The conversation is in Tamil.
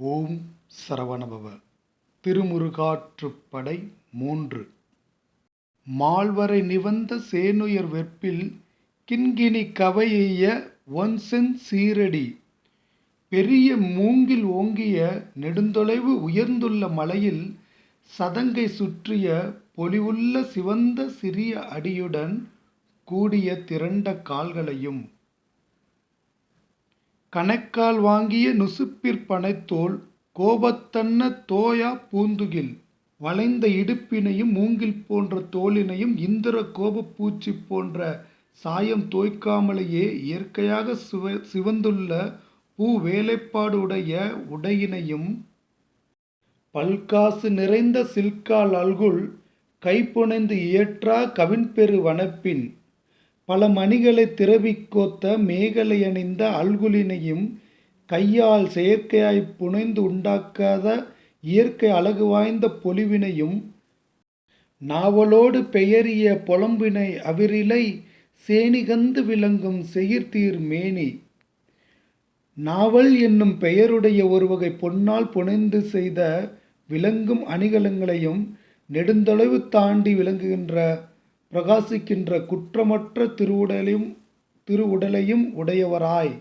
ஓம் சரவணபவ. திருமுருகாற்றுப்படை மூன்று. மால்வரை நிவந்த சேனுயர் வெற்பில் கிண்கிணி கவையெய்ய ஒன்சென் சீரடி. பெரிய மூங்கில் ஓங்கிய நெடுந்தொலைவு உயர்ந்துள்ள மலையில் சதங்கை சுற்றிய பொலிவுள்ள சிவந்த சிறிய அடியுடன் கூடிய திரண்ட கால்களையும் கணைக்கால் வாங்கிய நுசுப்பிற் பணைத்தோள் கோபத்தன்ன தோயாப் பூந்துகில். வளைந்த இடுப்பினையும் மூங்கில் போன்ற தோலினையும் இந்திர கோபப் பூச்சி போன்ற சாயம் தோய்க்காமலேயே இயற்கையாக சிவந்துள்ள பூ வேலைப்பாடு உடைய உடையினையும் பல்காசு நிறைந்த சில்கால் அல்குல் கைபுனைந்து இயற்றா கவின்பெரு வனப்பின். பல மணிகளை திரவிக்கோத்த மேகலையணிந்த அல்குலினையும் கையால் செயற்கையாய்ப் புனைந்து உண்டாக்காத இயற்கை அழகு வாய்ந்த பொலிவினையும் நாவலோடு பெயரிய பொலம்பினை அவிரிலை சேனிகந்து விளங்கும் செயிர்தீர் மேனி. நாவல் என்னும் பெயருடைய ஒருவகை பொன்னால் புனைந்து செய்த விளங்கும் அணிகலங்களையும் நெடுந்தொலைவு தாண்டி விளங்குகின்ற பிரகாசிக்கின்ற குற்றமற்ற திருவுடலையும் திருவுடலையும் உடையவராய்.